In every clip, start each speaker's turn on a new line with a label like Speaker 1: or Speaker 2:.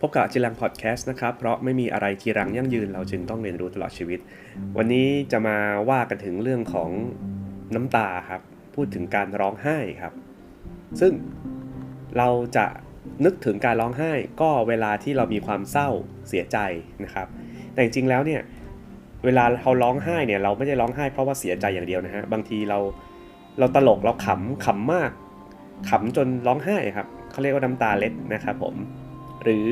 Speaker 1: พบกับจิรังพอดแคสต์นะครับ เพราะไม่มีอะไรจีรังยั่งยืนเราจึงต้องเรียนรู้ตลอดชีวิต วันนี้จะมาว่ากันถึงเรื่องของน้ำตาครับ พูดถึงการร้องไห้ครับ ซึ่งเราจะนึกถึงการร้องไห้ก็เวลาที่เรามีความเศร้าเสียใจนะครับ แต่จริงๆแล้วเนี่ยเวลาเราร้องไห้เนี่ยเราไม่ได้ร้องไห้เพราะว่าเสียใจอย่างเดียวนะฮะบางทีเราเราตลกเราขำขำมากขำจนร้องไห้ครับเขาเรียกว่าน้ำตาเล็ดนะครับผม หรือ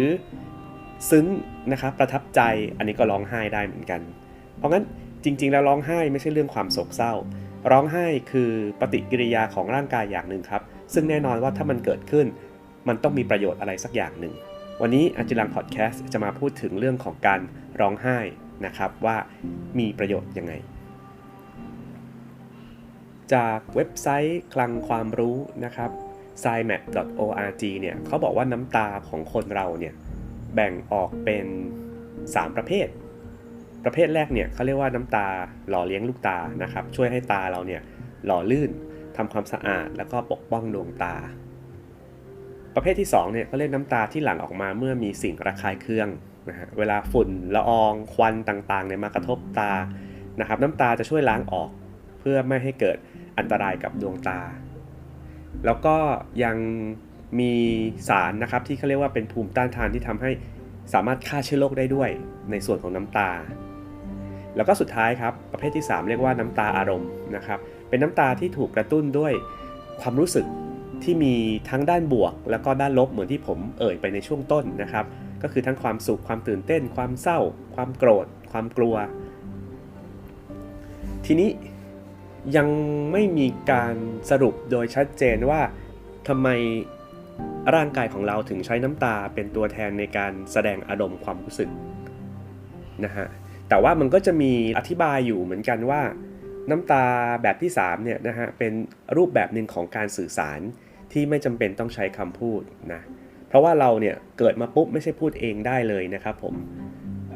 Speaker 1: ซึ้งนะครับประทับใจอันนี้ก็ร้องไห้ได้เหมือนกัน เพราะงั้นจริง ๆ แล้วร้องไห้ไม่ใช่เรื่องความโศกเศร้า ร้องไห้คือปฏิกิริยาของร่างกายอย่างหนึ่งครับ ซึ่งแน่นอนว่าถ้ามันเกิดขึ้น มันต้องมีประโยชน์อะไรสักอย่างหนึ่ง วันนี้อาจิรังพอดแคสต์จะมาพูดถึงเรื่องของการร้องไห้นะครับว่ามีประโยชน์ยังไง จากเว็บไซต์คลังความรู้นะครับ s i m a t org เนี่ยเขาบอกว่าน้ำตาของคนเราเนี่ยแบ่งออกเป็น 3 ประเภท ประเภทแรกเนี่ยเขาเรียกว่าน้ำตาหล่อเลี้ยงลูกตานะครับ ช่วยให้ตาเราเนี่ยหล่อลื่นทำความสะอาดแล้วก็ปกป้องดวงตา ประเภทที่2เนี่ยเขาเรียกน้ำตาที่หลั่งออกมาเมื่อมีสิ่งระคายเคืองนะฮะเวลาฝุ่นละอองควันต่างๆเนี่ยมากระทบตานะครับน้ำตาจะช่วยล้างออกเพื่อไม่ให้เกิดอันตรายกับดวงตา แล้วก็ยังมีสารนะครับที่เขาเรียกว่าเป็นภูมิต้านทานที่ทำให้สามารถฆ่าเชื้อโรคได้ด้วยในส่วนของน้ำตา แล้วก็สุดท้ายครับประเภทที่ 3 เรียกว่าน้ำตาอารมณ์นะครับ เป็นน้ำตาที่ถูกกระตุ้นด้วยความรู้สึกที่มีทั้งด้านบวก แล้วก็ด้านลบเหมือนที่ผมเอ่ยไปในช่วงต้นนะครับ ก็คือทั้งความสุขความตื่นเต้น ความเศร้า ความโกรธ ความกลัว ทีนี้ ยังไม่มีการสรุปโดยชัดเจนว่าทำไมร่างกายของเราถึงใช้น้ำตาเป็นตัวแทนในการแสดงอารมณ์ความรู้สึกนะฮะแต่ว่ามันก็จะมีอธิบายอยู่เหมือนกันว่า น้ำตาแบบที่3เนี่ยนะฮะเป็นรูปแบบหนึ่งของการสื่อสารที่ไม่จำเป็นต้องใช้คำพูดนะเพราะว่าเราเนี่ยเกิดมาปุ๊บไม่ใช่พูดเองได้เลยนะครับผม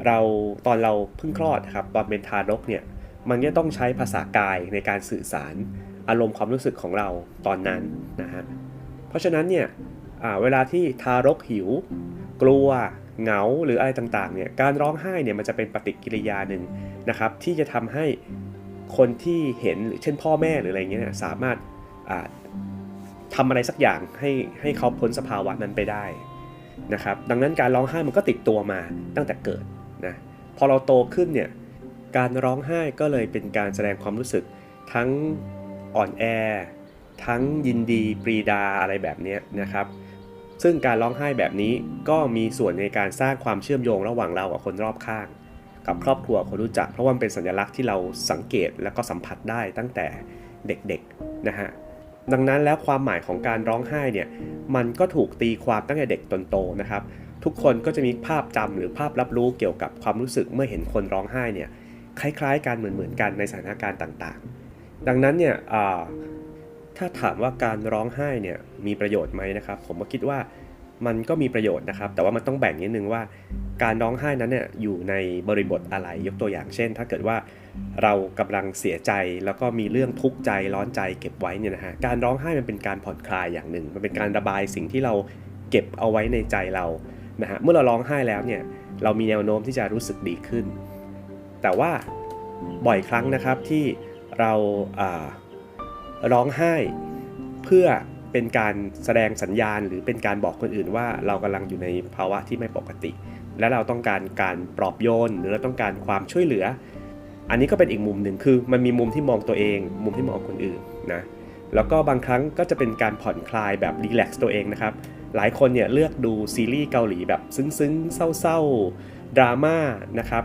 Speaker 1: เราตอนเราเพิ่งคลอดครับตอนเป็นทารกเนี่ย มันก็ต้องใช้ภาษากายในการสื่อสารอารมณ์ความรู้สึกของเราตอนนั้นนะฮะ เพราะฉะนั้นเนี่ยเวลาที่ทารกหิว กลัวเหงาหรืออะไรต่างๆเนี่ยการร้องไห้เนี่ยมันจะเป็นปฏิกิริยาหนึ่งนะครับที่จะทำให้คนที่เห็นเช่นพ่อแม่หรืออะไรเงี้ยสามารถทำอะไรสักอย่างให้ให้เขาพ้นสภาวะนั้นไปได้นะครับดังนั้นการร้องไห้มันก็ติดตัวมาตั้งแต่เกิดนะพอเราโตขึ้นเนี่ย การร้องไห้ก็เลยเป็นการแสดงความรู้สึก ทั้งอ่อนแอ ทั้งยินดีปรีดาอะไรแบบนี้นะครับ ซึ่งการร้องไห้แบบนี้ก็มีส่วนในการสร้างความเชื่อมโยงระหว่างเรากับคนรอบข้าง กับครอบครัวคนรู้จัก เพราะว่ามันเป็นสัญลักษณ์ที่เราสังเกตและก็สัมผัสได้ตั้งแต่เด็กๆนะฮะดังนั้นแล้วความหมายของการร้องไห้เนี่ยมันก็ถูกตีความตั้งแต่เด็กจนโตนะครับ ทุกคนก็จะมีภาพจำหรือภาพรับรู้เกี่ยวกับความรู้สึกเมื่อเห็นคนร้องไห้เนี่ย คล้ายๆกันเหมือนๆกันในสถานการณ์ต่างๆ ดังนั้นเนี่ยถ้าถามว่าการร้องไห้เนี่ยมีประโยชน์ไหมนะครับ ผมก็คิดว่ามันก็มีประโยชน์นะครับ แต่ว่ามันต้องแบ่งนิดนึงว่า การร้องไห้นั้นเนี่ยอยู่ในบริบทอะไรยกตัวอย่างเช่น ถ้าเกิดว่าเรากำลังเสียใจแล้วก็มีเรื่องทุกข์ใจร้อนใจเก็บไว้เนี่ยนะฮะการร้องไห้มันเป็นการผ่อนคลายอย่างหนึ่ง มันเป็นการระบายสิ่งที่เราเก็บเอาไว้ในใจเรานะฮะเมื่อเราร้องไห้แล้วเนี่ยเรามีแนวโน้มที่จะรู้สึกดีขึ้น แต่ว่าบ่อยครั้งนะครับที่เราร้องไห้เพื่อเป็นการแสดงสัญญาณ หรือเป็นการบอกคนอื่นว่าเรากำลังอยู่ในภาวะที่ไม่ปกติ และเราต้องการการปลอบโยนหรือเราต้องการความช่วยเหลือ อันนี้ก็เป็นอีกมุมหนึ่งคือ มันมีมุมที่มองตัวเอง มุมที่มองคนอื่นนะแล้วก็บางครั้งก็จะเป็นการผ่อนคลายแบบรีแลกซ์ตัวเองนะครับ หลายคนเนี่ยเลือกดูซีรีส์เกาหลีแบบซึ้งๆเศร้าๆดราม่านะครับ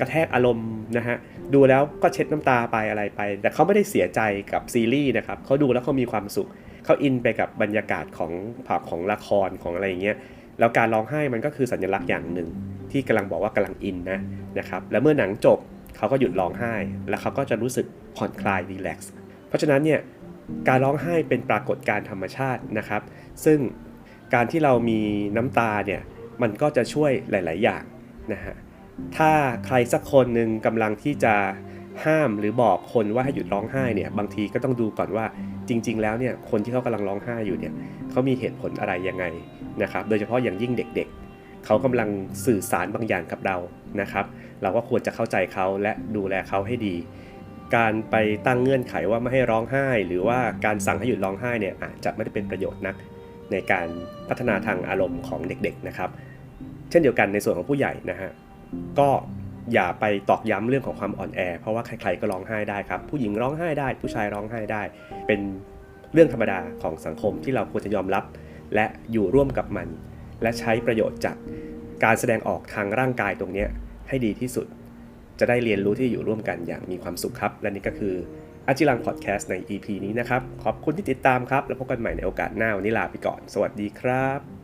Speaker 1: กระแทกอารมณ์นะฮะดูแล้วก็เช็ดน้ำตาไปอะไรไป แต่เขาไม่ได้เสียใจกับซีรีส์นะครับเขาดูแล้วเขามีความสุขเขาอินไปกับบรรยากาศของผับของละครของอะไรอย่างเงี้ยแล้วการร้องไห้มันก็คือสัญลักษณ์อย่างหนึ่ง ที่กำลังบอกว่ากำลังอินนะนะครับแล้วเมื่อหนังจบเขาก็หยุดร้องไห้ แล้วเขาก็จะรู้สึกผ่อนคลายรีแลกซ์เพราะฉะนั้นเนี่ยการร้องไห้เป็นปรากฏการธรรมชาตินะครับ ซึ่งการที่เรามีน้ำตาเนี่ยมันก็จะช่วยหลาย ๆ อย่างนะฮะ ถ้าใครสักคนหนึ่งกำลังที่จะห้ามหรือบอกคนว่าให้หยุดร้องไห้เนี่ยบางทีก็ต้องดูก่อนว่าจริง ๆ แล้วเนี่ยคนที่เขากำลังร้องไห้อยู่เนี่ยเขามีเหตุผลอะไรยังไงนะครับโดยเฉพาะอย่างยิ่งเด็กๆ เขากำลังสื่อสารบางอย่างกับเรานะครับ เราก็ควรจะเข้าใจเขาและดูแลเขาให้ดี การไปตั้งเงื่อนไขว่าไม่ให้ร้องไห้ หรือว่าการสั่งให้หยุดร้องไห้เนี่ยอาจจะไม่ได้เป็นประโยชน์นักในการพัฒนาทางอารมณ์ของเด็กๆนะครับ เช่นเดียวกันในส่วนของผู้ใหญ่นะฮะ ก็อย่าไปตอกย้ำเรื่องของความอ่อนแอ เพราะว่าใครๆก็ร้องไห้ได้ครับ ผู้หญิงร้องไห้ได้ ผู้ชายร้องไห้ได้ เป็นเรื่องธรรมดาของสังคมที่เราควรจะยอมรับ และอยู่ร่วมกับมัน และใช้ประโยชน์จากการแสดงออกทางร่างกายตรงนี้ให้ดีที่สุด จะได้เรียนรู้ที่อยู่ร่วมกันอย่างมีความสุขครับ และนี่ก็คืออาจิรังพอดแคสต์ใน EP นี้นะครับ ขอบคุณที่ติดตามครับ แล้วพบกันใหม่ในโอกาสหน้าวันนี้ลาไปก่อน สวัสดีครับ